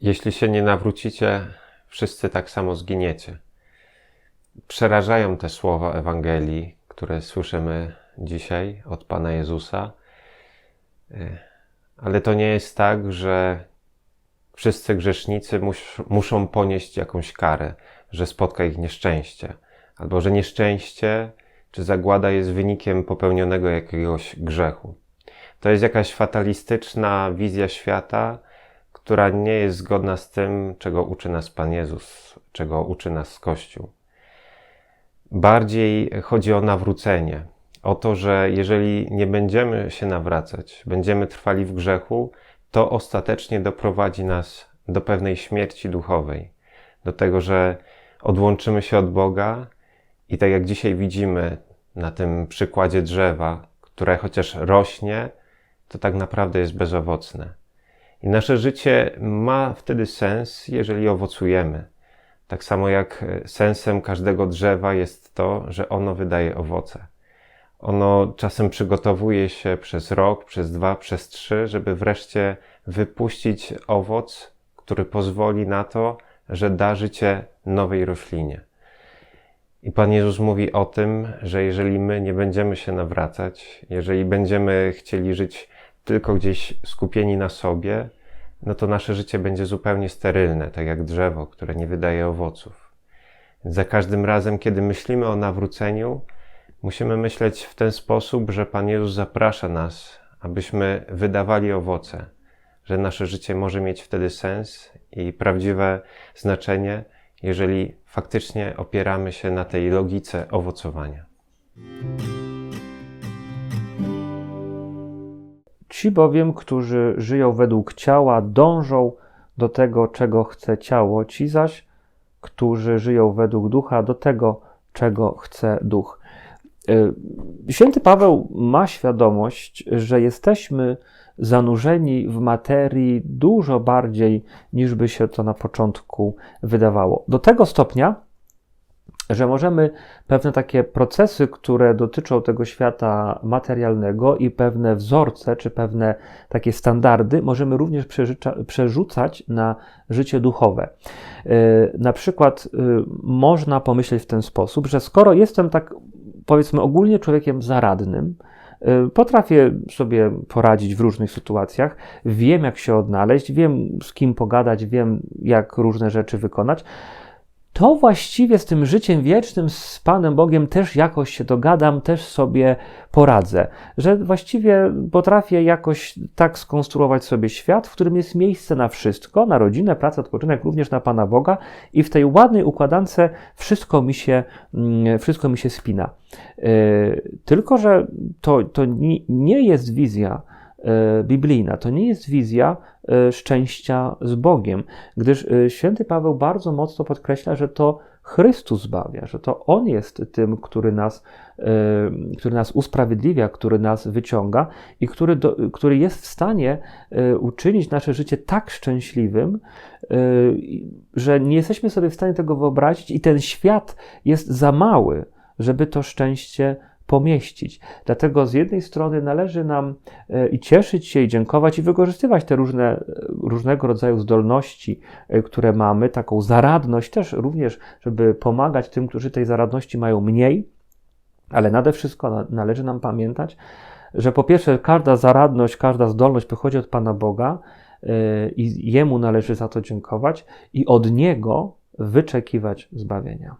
Jeśli się nie nawrócicie, wszyscy tak samo zginiecie. Przerażają te słowa Ewangelii, które słyszymy dzisiaj od Pana Jezusa, Y, ale to nie jest tak, że wszyscy grzesznicy mus, muszą ponieść jakąś karę, że spotka ich nieszczęście, albo że nieszczęście czy zagłada jest wynikiem popełnionego jakiegoś grzechu. To jest jakaś fatalistyczna wizja świata, która nie jest zgodna z tym, czego uczy nas Pan Jezus, czego uczy nas Kościół. Bardziej chodzi o nawrócenie, o to, że jeżeli nie będziemy się nawracać, będziemy trwali w grzechu, to ostatecznie doprowadzi nas do pewnej śmierci duchowej, do tego, że odłączymy się od Boga i tak jak dzisiaj widzimy na tym przykładzie drzewa, które chociaż rośnie, to tak naprawdę jest bezowocne. I nasze życie ma wtedy sens, jeżeli owocujemy. Tak samo jak sensem każdego drzewa jest to, że ono wydaje owoce. Ono czasem przygotowuje się przez rok, przez dwa, przez trzy, żeby wreszcie wypuścić owoc, który pozwoli na to, że da życie nowej roślinie. I Pan Jezus mówi o tym, że jeżeli my nie będziemy się nawracać, jeżeli będziemy chcieli żyć tylko gdzieś skupieni na sobie, no to nasze życie będzie zupełnie sterylne, tak jak drzewo, które nie wydaje owoców. Za każdym razem, kiedy myślimy o nawróceniu, musimy myśleć w ten sposób, że Pan Jezus zaprasza nas, abyśmy wydawali owoce, że nasze życie może mieć wtedy sens i prawdziwe znaczenie, jeżeli faktycznie opieramy się na tej logice owocowania. Ci bowiem, którzy żyją według ciała, dążą do tego, czego chce ciało, ci zaś, którzy żyją według ducha, do tego, czego chce duch. Y, święty Paweł ma świadomość, że jesteśmy zanurzeni w materii dużo bardziej niż by się to na początku wydawało. Do tego stopnia, że możemy pewne takie procesy, które dotyczą tego świata materialnego i pewne wzorce, czy pewne takie standardy, możemy również przerzucać na życie duchowe. Y, na przykład y, można pomyśleć w ten sposób, że skoro jestem tak powiedzmy ogólnie człowiekiem zaradnym. Y, potrafię sobie poradzić w różnych sytuacjach, wiem jak się odnaleźć, wiem z kim pogadać, wiem jak różne rzeczy wykonać to właściwie z tym życiem wiecznym, z Panem Bogiem też jakoś się dogadam, też sobie poradzę. Że właściwie potrafię jakoś tak skonstruować sobie świat, w którym jest miejsce na wszystko, na rodzinę, pracę, odpoczynek, również na Pana Boga i w tej ładnej układance wszystko mi się, mm, wszystko mi się spina. Yy, tylko, że to, to nie jest wizja, biblijna. To nie jest wizja e, szczęścia z Bogiem, gdyż e, święty Paweł bardzo mocno podkreśla, że to Chrystus zbawia, że to On jest tym, który nas, który nas usprawiedliwia, który nas wyciąga i który, do, który jest w stanie uczynić nasze życie tak szczęśliwym, że nie jesteśmy sobie w stanie tego wyobrazić i ten świat jest za mały, żeby to szczęście pomieścić. Dlatego z jednej strony należy nam e, i cieszyć się, i dziękować, i wykorzystywać te różne, różnego rodzaju zdolności, e, które mamy, taką zaradność też również, żeby pomagać tym, którzy tej zaradności mają mniej, ale nade wszystko należy nam pamiętać, że po pierwsze każda zaradność, każda zdolność pochodzi od Pana Boga e, i Jemu należy za to dziękować i od Niego wyczekiwać zbawienia.